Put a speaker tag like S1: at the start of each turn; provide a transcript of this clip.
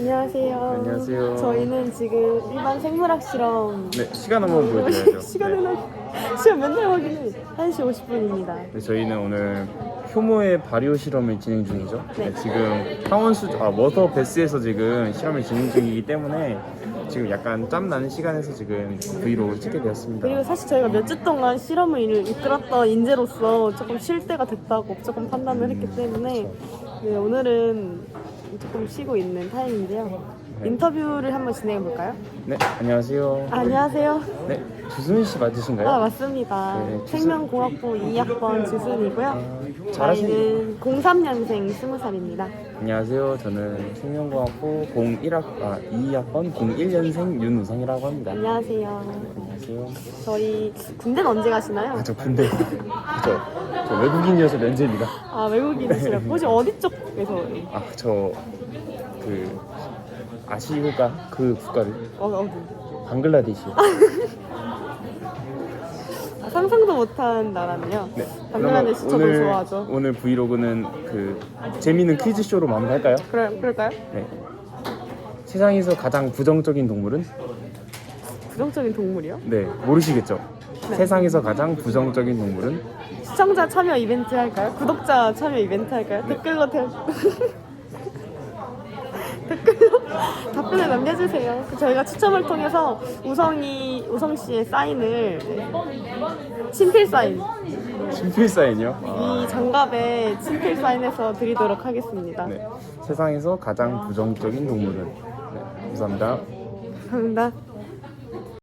S1: 안녕하세요.
S2: 안녕하세요.
S1: 저희는 지금 일반 생물학 실험
S2: 네, 시간 한번 보여드려야죠.
S1: 시간은
S2: 네.
S1: 확- 시간 맨날 확인해. 1시 50분입니다.
S2: 네, 저희는 오늘 효모의 발효 실험을 진행 중이죠.
S1: 네.
S2: 네, 지금 항원수 아 워터 베스에서 지금 실험을 진행 중이기 때문에 지금 약간 짬 나는 시간에서 지금 브이로그를 찍게 되었습니다.
S1: 그리고 사실 저희가 몇 주 동안 실험을 이끌었던 인재로서 조금 쉴 때가 됐다고 조금 판단을 했기 때문에 네, 오늘은 조금 쉬고 있는 타임인데요.
S2: 네.
S1: 인터뷰를 한번 진행해 볼까요?
S2: 네, 안녕하세요.
S1: 아, 안녕하세요.
S2: 네, 주순 씨 맞으신가요?
S1: 아 맞습니다.
S2: 네, 주순-
S1: 생명공학부 2학번 주순이고요.
S2: 아, 잘하시네요.
S1: 저희는 03년생 20살입니다.
S2: 안녕하세요. 저는 생명과학부 01학 아 2학번 01년생 윤우성이라고 합니다.
S1: 안녕하세요.
S2: 안녕하세요.
S1: 저희 군대는 언제 가시나요?
S2: 아, 저 군대 저, 저 외국인이어서 면제입니다.
S1: 아 외국인이시라고 혹시 어디 쪽에서
S2: 아, 저 그 아시아가 그 국가를
S1: 어, 어디?
S2: 방글라데시요.
S1: 아, 상상도 못한 나라네요.
S2: 네.
S1: 방글라데시 저도
S2: 오늘
S1: 좋아하죠.
S2: 오늘 브이로그는 그 재미있는 퀴즈 쇼로 마무리할까요?
S1: 그래 그럴까요?
S2: 네. 세상에서 가장 부정적인 동물은?
S1: 부정적인 동물이요?
S2: 네, 모르시겠죠?
S1: 네.
S2: 세상에서 가장 부정적인 동물은?
S1: 시청자 참여 이벤트 할까요? 구독자 참여 이벤트 할까요? 댓글로 대... 댓글로 답변을 남겨주세요. 그 저희가 추첨을 통해서 우성이 우성 씨의 사인을 친필 사인
S2: 신필 사인이요? 아,
S1: 이 장갑에 친필 사인해서 드리도록 하겠습니다.
S2: 네. 세상에서 가장 부정적인 동물은? 네, 감사합니다.
S1: 감사합니다.